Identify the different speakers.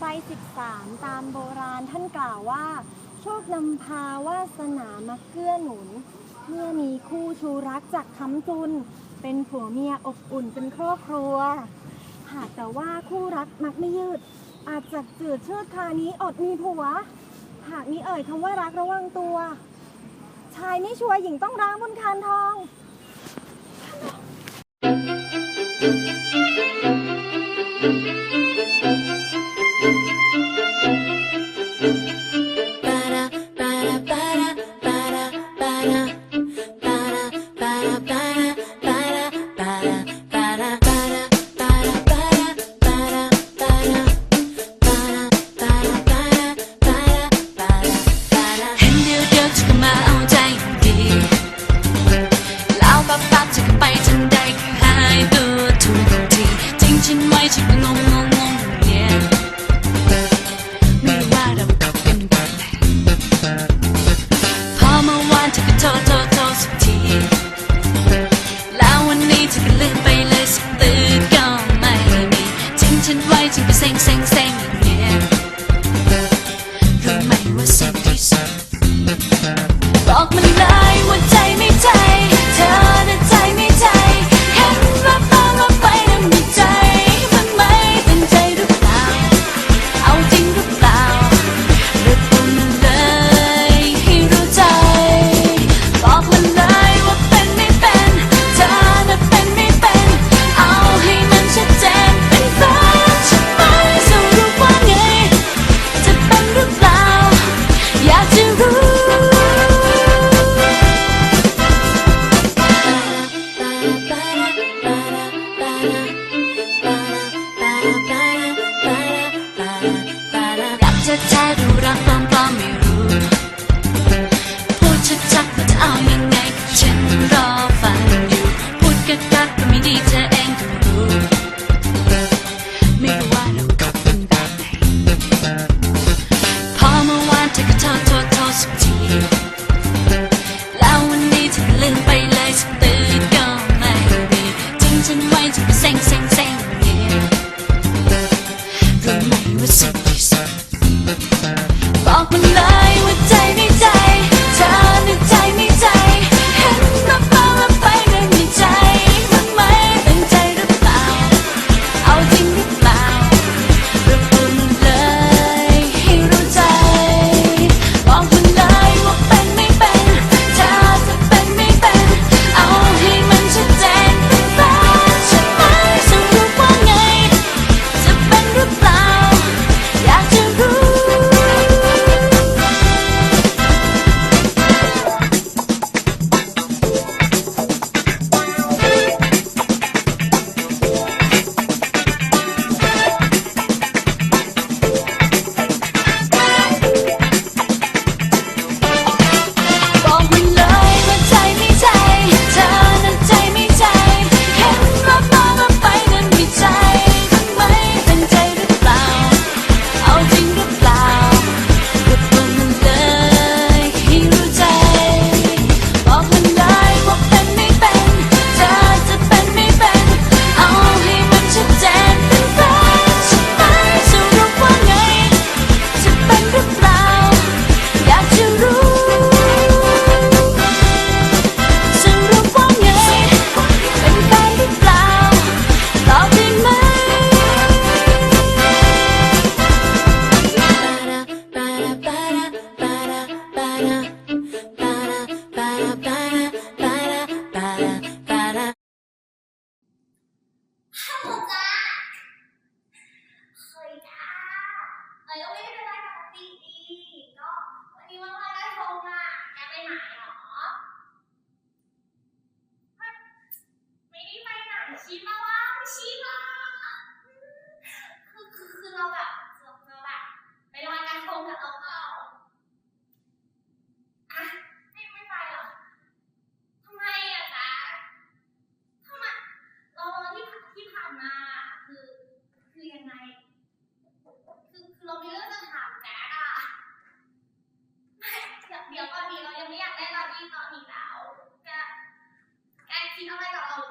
Speaker 1: ไปสิสามตามโบราณท่านกล่าวว่า โชคนำพาวาสนามาเกื้อหนุน เมื่อมีคู่ชูรักจากคำจุน เป็นผัวเมียอบอุ่นเป็นครอบครัว หากแต่ว่าคู่รักมักไม่ยืด อาจจะจืดเชืดคานี้อดมีผัว หากมีเอ่ยคำว่ารักระวังตัว ชายไม่ชัวหญิงต้องร้างบนคานทอง
Speaker 2: 太干嘛呀 đây là đi vào nhìn ảo. Dạ, các anh chị hôm nay còn